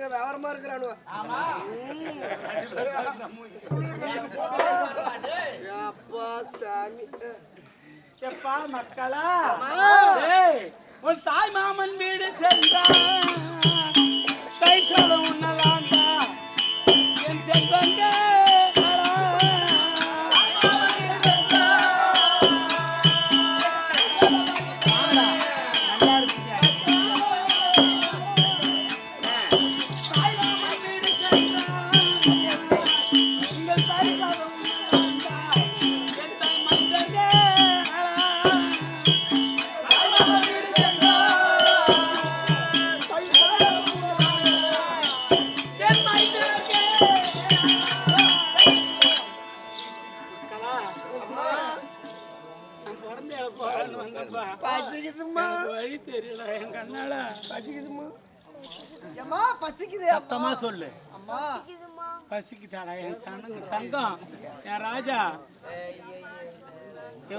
பசங்க விவரமா இருக்கிறானுவ. அப்பா சாமி. எப்பா மக்களா. உன் தாய் மாமன் வீடு சென்றா உண்ணலாண்டா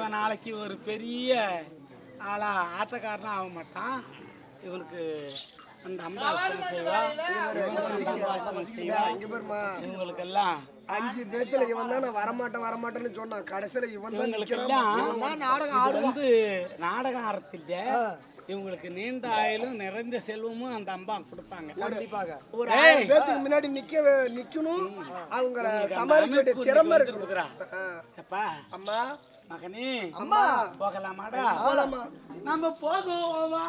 இவன் நாளைக்கு ஒரு பெரிய ஆளா ஆட்டக்காரனா ஆக மாட்டான். இவனுக்கு அந்த அம்பாசனம் செய்வா? இவங்களுக்கெல்லாம் அஞ்சு பேத்துல இவன் தான் நான் வரமாட்டேன் வரமாட்டேன்னு சொன்னான். கடைசியில இவன் தான் தான் நாடகம் ஆடுவான். வந்து நாடகம் ஆரத்தில்ல இவங்களுக்கு நீண்ட ஆயுளும் நிறைந்த செல்வமும் அந்த அம்பா கொடுப்பாங்க. கண்டிப்பாக. ஒரு பேத்துக்கு முன்னாடி நிக்க நிக்கணும். அவங்க சமாளிக்க திறமை ஆ. எப்பா? அம்மா. மகனே அம்மா. போகலாமாடா? நம்ம போகுவோமா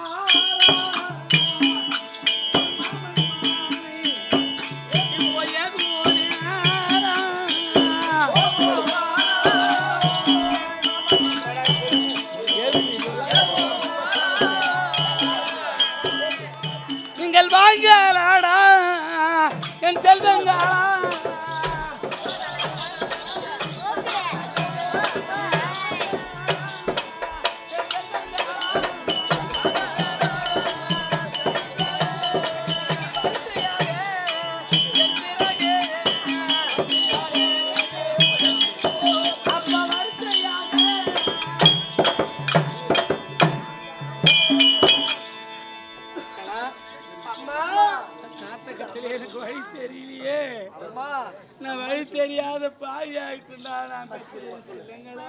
தெரியாத பாவி ஆயிட்டுடா நான் சொல்லுங்களா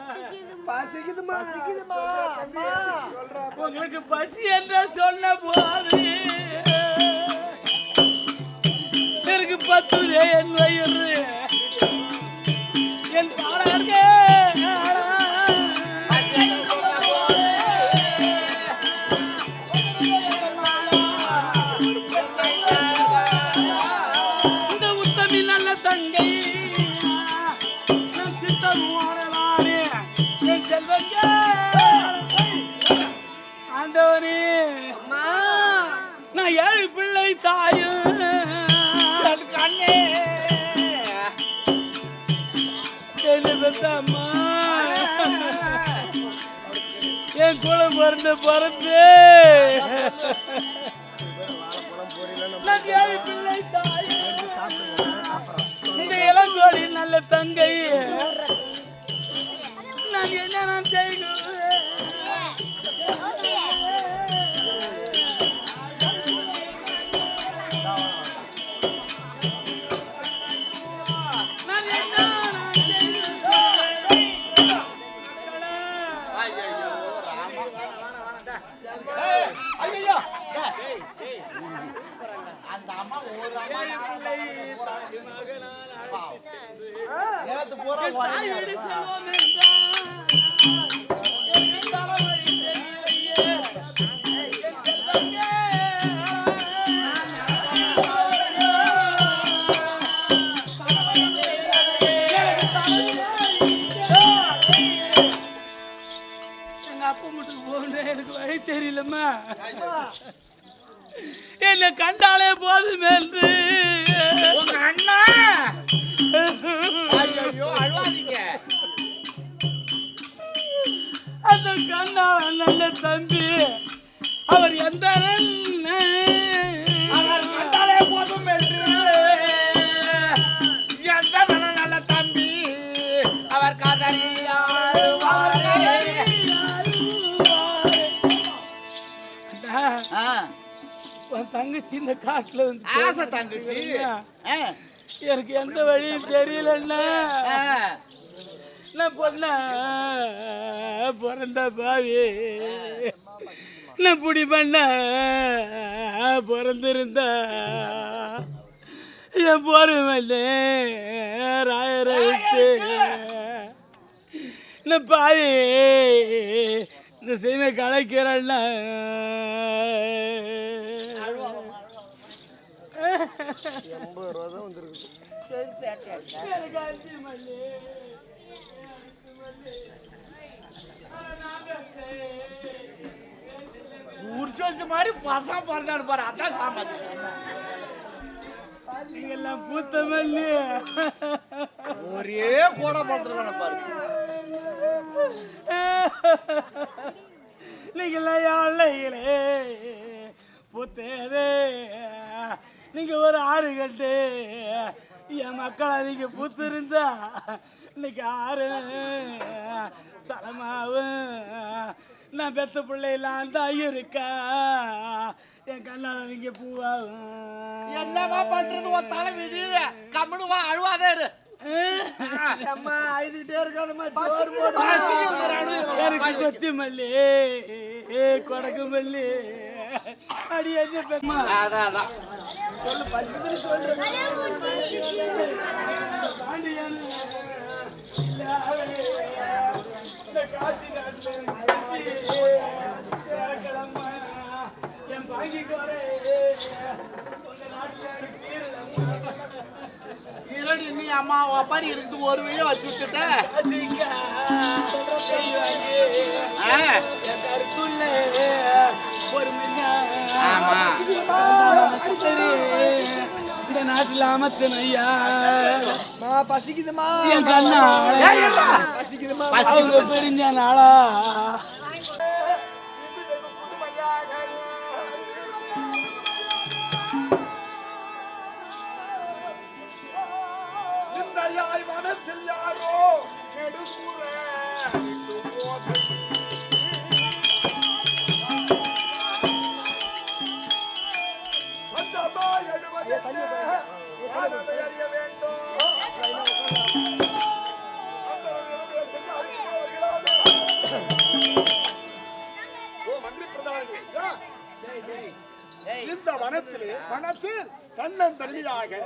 பசிக்குதுமா? பசிக்குதுமா? அம்மா சொல்றா உங்களுக்கு பசி என்ற சொன்ன போது எனக்கு வயிறு என் கூட இந்த இளங்கோடி நல்ல தங்கை நேரத்து பூரா. எங்க அப்பா மட்டும் போகணும் எனக்கு வழி தெரியலம்மா. என்ன கண்டாலே போதும் என்று. உங்க அண்ணா! ஐயோ அழுவாதீங்க. அந்த கண்ணால நல்ல தம்பி அவர் எந்த தங்கச்சி இந்த காட்டுல வந்து ஆசை தங்கச்சி. எனக்கு எந்த வழியும் தெரியலண்ணா. ஆ. நான் பொண்ணா. பிறந்த பாவி. நான் புடி பண்ண. பிறந்திருந்தா. என் பொறுமல்ல ராயரை விட்டு. நான் பாவி இந்த சீமை கலைக்கிறேன்னா. எண்பது ரூபா தான் வந்திருக்கு எனக்கு மாதிரி பசங்க பிறந்தாடு பாரு. அதான் சாமான் நீங்கெல்லாம் பூத்த மல்லி ஒரே போட பண்றான பாரு நீங்கெல்லாம் யாழ்லைகளே நீங்க ஒரு ஆறு கட்டு. என் மக்களை நீங்க பூத்து இருந்தா இன்னைக்கு ஆறு. சலமாவும் நான் பெத்த பிள்ளையெல்லாம் தான் இருக்கா? என் கண்ணால நீங்க பூவாகும் என்னமா பண்றது? உன் தலை விதி கம்முனு வா அழுவாதே இரு. அம்மா அழுதுகிட்டே இருக்காதம்மா. எனக்கு கொத்தி மல்லி கொடக்கு மல்லி. அடி என்ன பெம்மா அதான் அதான் சொல்லு என் பாங்கி கோரே இரண்டு நீ அம்மா ஒப்பாரி இருந்து ஒரு வழியை வச்சு விட்டுட்டேன் ஒரு இந்த நாட்டுல அமத்தன் ஐயா. மா பசிக்குதுமா. என் கண்ணா பசிக்குதுமா அவங்க பிரிஞ்ச நாளா.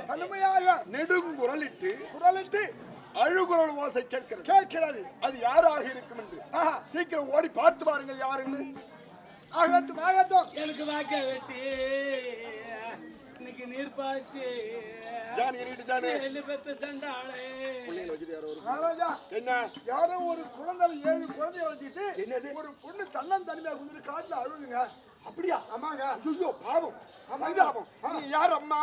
தனிமையாக தனிமையாக நெடுங்குரலிட்டு குரலிட்டு அழுகுரல் ஓசை கேட்கிறது. கேட்கிறது. அது யாராக இருக்கும் என்று? சீக்கிரம் ஓடி பார்த்து பாருங்கள் யாருன்னு ஆகட்டும் ஆகட்டும். எனக்கு வாக்க வெட்டி. இன்னைக்கு நீர் பாய்ச்சி. ஜானி எறிட்டு ஜானி. எள்ளு பெத்த சண்டாளே. மகாராஜா என்ன? யாரோ ஒரு குழந்தை ஏழு குழந்தைய வச்சுட்டு என்னது? ஒரு பொண்ணு தன்னன் தனிமையா குதிரை காட்டுல அழுகுங்க அப்படியா? ஆமாங்க. ஐயோ பாவம். பரிதாபம் நீ யார் அம்மா.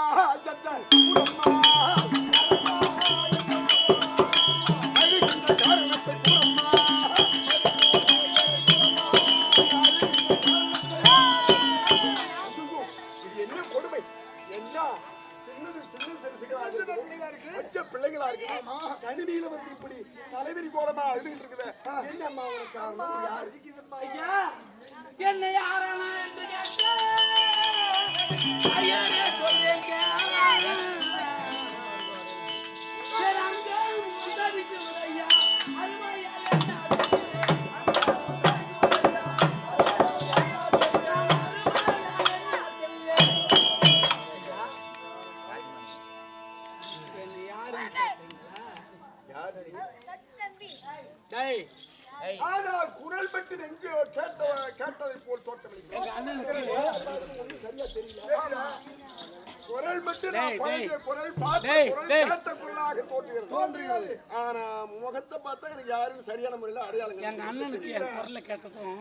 அண்ணனுக்கு என் குரலை கேட்டதும்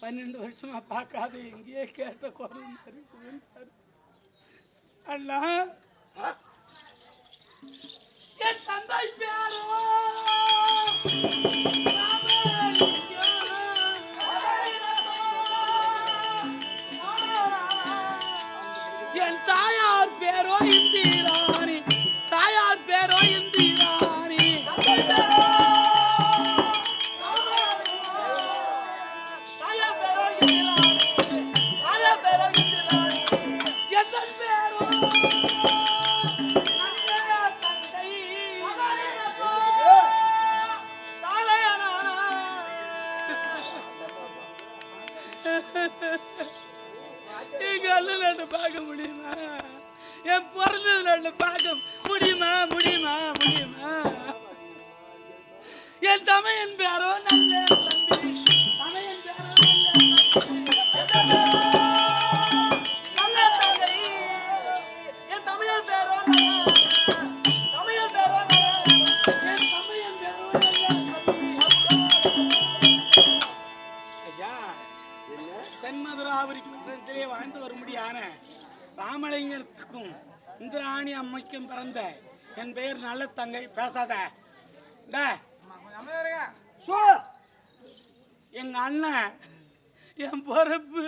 பன்னெண்டு வருஷமா பார்க்காத எங்கேயே கேட்ட குரல் மாதிரி இருக்குதுன்னாரு. அண்ணா. என் தந்தை பேரோ. வந்து பார்க்க முடியுமா முடியுமா முடியுமா? என் தமையன் பேரோ நல்ல தம்பி. தமையன் பேரோ நல்ல. என் என் தென்மதுராபுரி பட்டணத்திலே வாழ்ந்து வரும்படியான ராமலிங்கத்துக்கும் இந்திராணி அம்மைக்கும் பிறந்த என் பெயர் நல்ல தங்கை பேசாத சோ, எங்க அண்ணன் என் பொறுப்பு.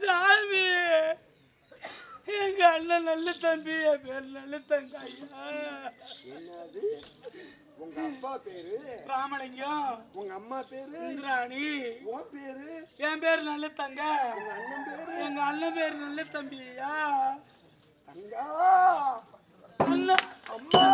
சாமி. எங்க அண்ணன் நல்ல தம்பி என் பேர் நல்ல தங்க உங்க அப்பா பேரு? ராமலிங்கம். உங்க அம்மா பேரு? இந்திராணி. உன் பேரு? என் பேர் நல்ல தங்க உங்க அண்ணன் பேரு? எங்க அண்ணன் பேர் நல்ல தம்பியா தங்கா! அண்ணன் அம்மா!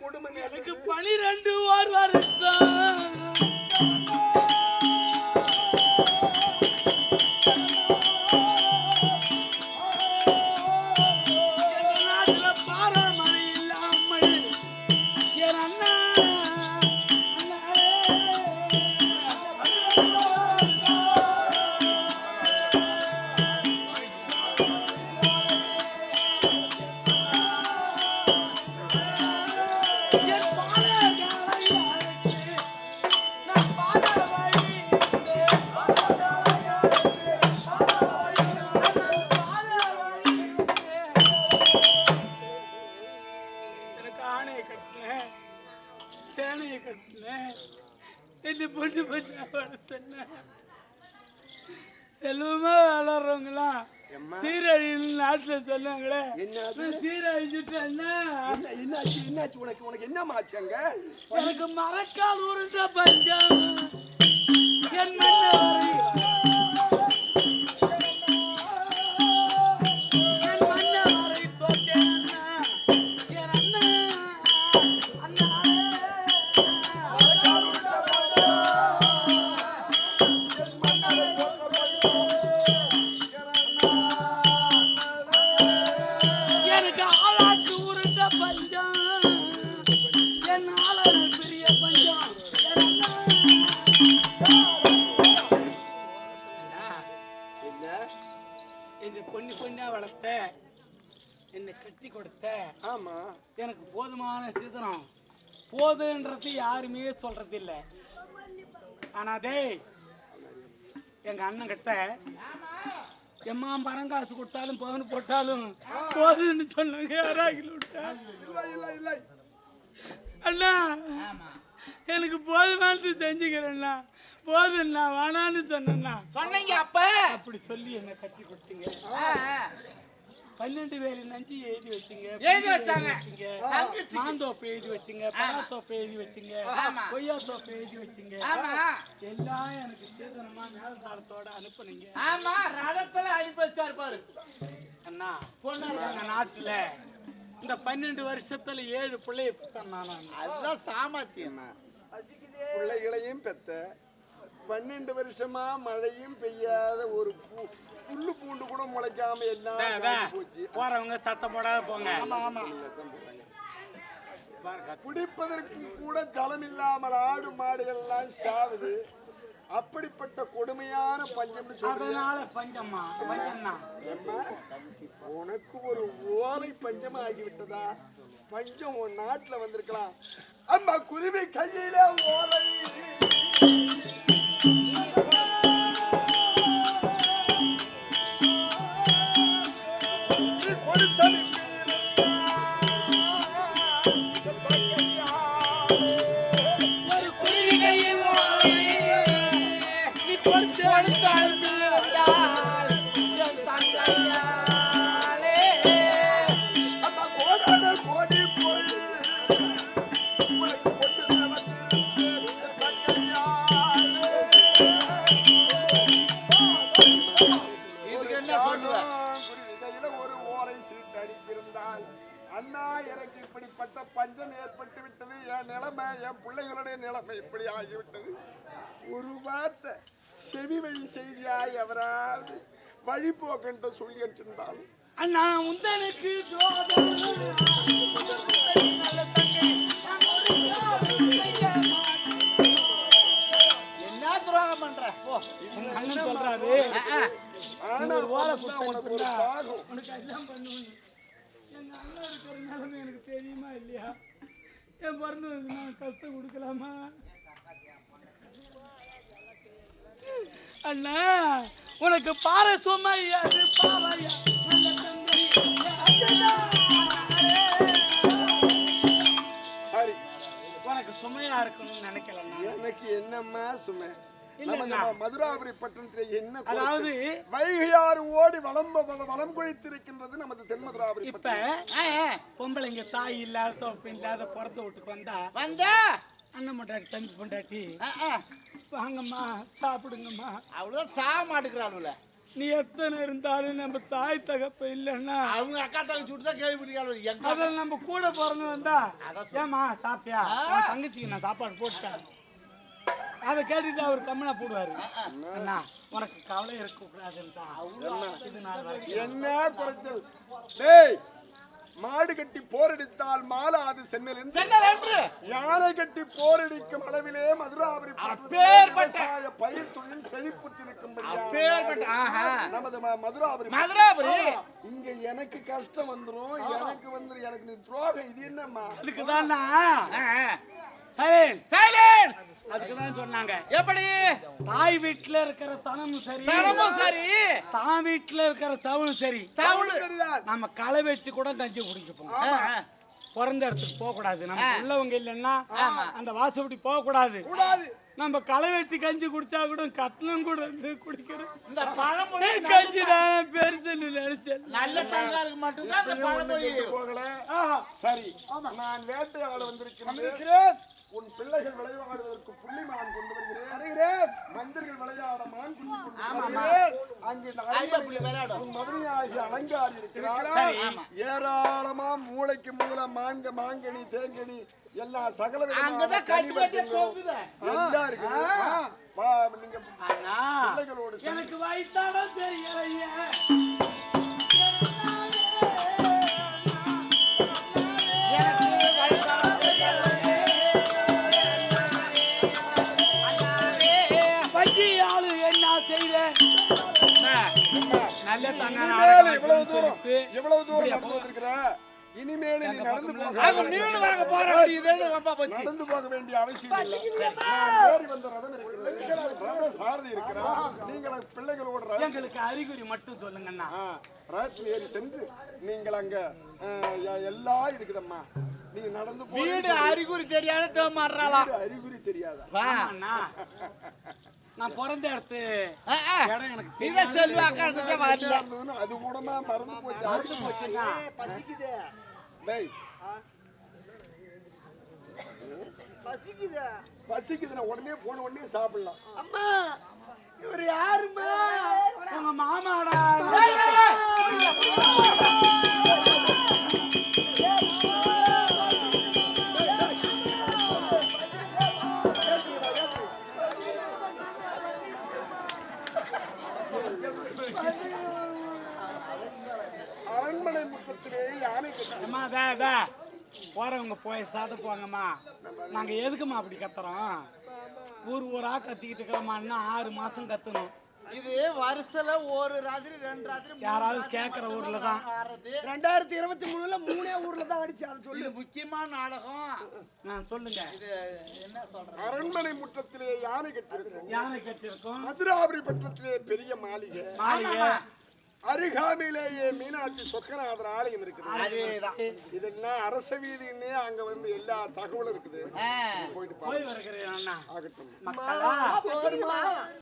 கொடுமை எனக்கு? பனிரெண்டு ஓர் வருஷம் இந்த பொண்ணு பொண்ணு வளர்த்தேன் செல்வமா வளர்றவங்களாம் சீரழின்னு நாட்டுல சொன்னாங்களே. சீரழிஞ்சுட்டேன்னா? என்ன என்னாச்சு என்னாச்சு? உனக்கு உனக்கு என்னம்மா ஆச்சு அங்க? எனக்கு மறக்கால் உருண்ட பஞ்சம் என் சொல்றது இல்ல ஆனா டேய் எங்க அண்ணன் கிட்ட எம்மா பணம் காசு கொடுத்தாலும் பவன் போட்டாலும் போதுன்னு சொன்னாங்க யாராகில விட்டா அண்ணா எனக்கு போதுமானது செஞ்சுக்கிறேண்ணா போதுண்ணா வேணான்னு சொன்னேண்ணா சொன்னீங்க அப்ப. அப்படி சொல்லி என்ன கட்டி கொடுத்தீங்க. பன்னெண்டு வேலி நஞ்சு எழுதி வச்சுங்க எழுதி வச்சாங்க. மாந்தோப்பு எழுதி வச்சுங்க பழத்தோப்பு எழுதி வச்சுங்க. கொய்யா தோப்பு எழுதி வச்சுங்க. ஆமா. எல்லாம் எனக்கு சேதனமா மேலதாரத்தோட அனுப்புனீங்க. ஆமா ரதத்துல அனுப்பி வச்சாரு பாரு. அண்ணா எங்க நாட்டுல இந்த பன்னெண்டு வருஷத்துல ஏழு பிள்ளைய பெத்தேன் அதுதான் சாமர்த்தியம் பிள்ளைகளையும் பெத்த பன்னெண்டு வருஷமா மழையும் பெய்யாத ஒரு பூ புல்லு பூண்டு கூட முளைக்காம எல்லாம் போச்சு. போறவங்க சத்தம் போடாத போங்க. பாருங்க, குடிப்பதற்கு கூட ஜலம் இல்லாமல் ஆடு மாடுகள் எல்லாம் சாவுது. அப்படிப்பட்ட கொடுமையான சொல்றீங்க அதனால பஞ்சம்னா. அம்மா, உனக்கு ஒரு ஓலை பஞ்சம் ஆகிவிட்டதா? பஞ்சம் உன் நாட்டுல வந்திருக்கலாம். அம்மா குருவி கையில ஓலை. நிலைமை இப்படி ஆகிவிட்டது. ஒரு வார்த்தை செவி வழி செய்தியாய் எவராவது வழிபோக்கன்ட்டு சொல்லி இருந்தாலும் அண்ணா உந்தனுக்கு. என்ன துரோகம் பண்ற? போ அண்ணன் சொல்றாரு. ஆனா பார்த்தா உனக்கு ஒரு சாகும். உனக்கு எல்லாம் பண்ணுவேன் எங்க அண்ணன் இருக்கிற நிலைமை எனக்கு தெரியுமா இல்லையா? என் பிறந்ததுக்கு நான் கஷ்டம் கொடுக்கலாமா? அண்ணா உனக்கு பாறை அண்ணா. சரி. உனக்கு சுமையா இருக்கணும்னு நினைக்கலண்ணா. எனக்கு என்னம்மா சுமை? மதுராபுரி பட்டணத்துல என்ன? அதாவது வைகையாறு ஓடி வளம் வளம் கொழித்திருக்கின்றது நமது தென் மதுராபுரி இப்ப. பொம்பளைங்க தாய் இல்லாத தோப்பு இல்லாத பிறந்த வீட்டுக்கு வந்தா வந்த? அண்ணன் பொண்டாட்டி தம்பி பொண்டாட்டி. வாங்கம்மா சாப்பிடுங்கம்மா. அவ்வளவுதான் சாக மாட்டுக்கிறாளுல நீ எத்தனை இருந்தாலும் நம்ம தாய் தகப்ப இல்லைன்னா அவங்க அக்கா தங்கச்சி விட்டு தான் கேள்விப்பட்டிருக்காள் எங்க அதில் நம்ம கூட பிறந்து வந்தா ஏமா சாப்பிட்டியா? தங்கச்சிக்கு நான் சாப்பாடு போட்டுட்டேன். அதை கேட்டுட்டு அவர் கம்மனா போடுவாரு. அண்ணா உனக்கு கவலை இருக்க கூடாதுன்னு இது நாள் வரைக்கும் என்ன குறைச்சல்? டேய் மாடு கட்டி போரடித்தால் மாலாது சென்னல் யானை கட்டி போரடிக்கும் அளவிலே மதுராபுரி விவசாய பயிர் தொழில் ஆஹா. நமது மதுராபுரி மதுராபுரி. இங்க எனக்கு கஷ்டம் வந்துரும் எனக்கு வந்து எனக்கு நீ துரோகம். இது என்னம்மா? அதுக்கு சைலன்ஸ். சைலன்ஸ். அதுக்கு தான் சொன்னாங்க. எப்படி? தாய் வீட்டுல இருக்கிற தனமும் சரி தனமும் சரி. தான் வீட்டுல இருக்கிற தவணும் சரி. தவுளு சரிதான். நம்ம களை வெட்டி கூட கஞ்சி ஆ. பிறந்த இடத்துக்கு போக கூடாது. நம்ம உள்ளவங்க இல்லைன்னா அந்த வாசப்படி போக கூடாது. கூடாது. நம்ம களை வெட்டி கஞ்சி குடிச்சா கூட கட்டணம் கூட இருந்து குடிக்கிறோம் இந்த பழமொழி கஞ்சி தான் பெருசுன்னு நினைச்சேன். நல்ல தங்காருக்கு மட்டும்தான் இந்த பழமொழி. போகல. சரி. நான் வேட்டையாட வந்திருக்கிறேன். உன் பிள்ளைகள் விளையாடுவதற்கு புள்ளிமான் கொண்டு வருகிறேன். மந்திர்கள் விளையாட மான் குஞ்சு கொண்டு வருகிறேன். அங்கு புள்ளி. உன் மதுரையாகி அலங்காரி இருக்கிறார். ஏராளமா மூளைக்கு மூளை மாங்க மாங்கனி தேங்கனி எல்லா சகல விதமான அங்கதான் கட்டி கட்டி கனிவர்க்கங்களும் போகுது எல்லாம் இருக்குது. நீங்க பிள்ளைகளோடு எனக்கு வயசான தெரியலையே இனிமேல் இவ்வளவு தூரம் இவ்வளவு தூரம் நடந்து வந்திருக்கிற இனிமேல் நீ நடந்து போக நடந்து போக வேண்டிய அவசியம் இல்லை. நான் ஏறி வந்த ரதம் ரத சாரதி இருக்கிறார் நீங்கள் பிள்ளைகளோட எங்களுக்கு அறிகுறி மட்டும் சொல்லுங்கண்ணா. ரதத்தில் ஏறி சென்று நீங்கள் அங்க எல்லாம் இருக்குதம்மா. நீ நடந்து வீடு அறிகுறி தெரியாத தேமாடுறாளாம் வீடு அறிகுறி தெரியாதா? வா அண்ணா நான் பிறந்த இடத்து. இடம் எனக்கு இதை செல்வாக்கா இருந்துட்டே வரல. இருந்ததுன்னு அது கூடமா மறந்து போச்சு. தெரிஞ்சு போச்சுண்ணா பசிக்குது. டேய். பசிக்குது. பசிக்குதுன்னா உடனே போன உடனே சாப்பிடலாம். அம்மா இவர் யாருமா உங்க மாமாடா. அம்மா வே வே. போறவங்க போய் சாத போங்கம்மா. நாங்க எதுக்கும்மா அப்படி கத்துறோம்? ஊர் ஊரா கத்திக்கிட்டு இருக்கிறோம்மா இன்னும் ஆறு மாசம் கத்தணும். இது வருஷல ஒரு ராத்திரி ரெண்டு ராத்திரி மூணு யாராவது மட்டும் ஊர்ல தான். ரெண்டாயிரத்தி இருபத்தி மூணுல மூணே ஊர்ல தான் அடிச்சு அதை சொல்லு இது முக்கியமான நாடகம். நான் சொல்லுங்க. இது என்ன சொல்றது? அரண்மனை முற்றத்திலே யானை கட்டி யானை கட்டியிருக்கோம். மதுராபுரி பட்டத்திலே பெரிய மாளிகை. மாளிகை. அருகாமையிலேயே மீனாட்சி சொக்கநாதர் ஆலயம் இருக்குது. இதெல்லாம் அரச வீதின்னே அங்க வந்து எல்லா தகவலும் இருக்குது. போயிட்டு பாரு போய் வருகிறேன் அண்ணா. ஆகட்டும்.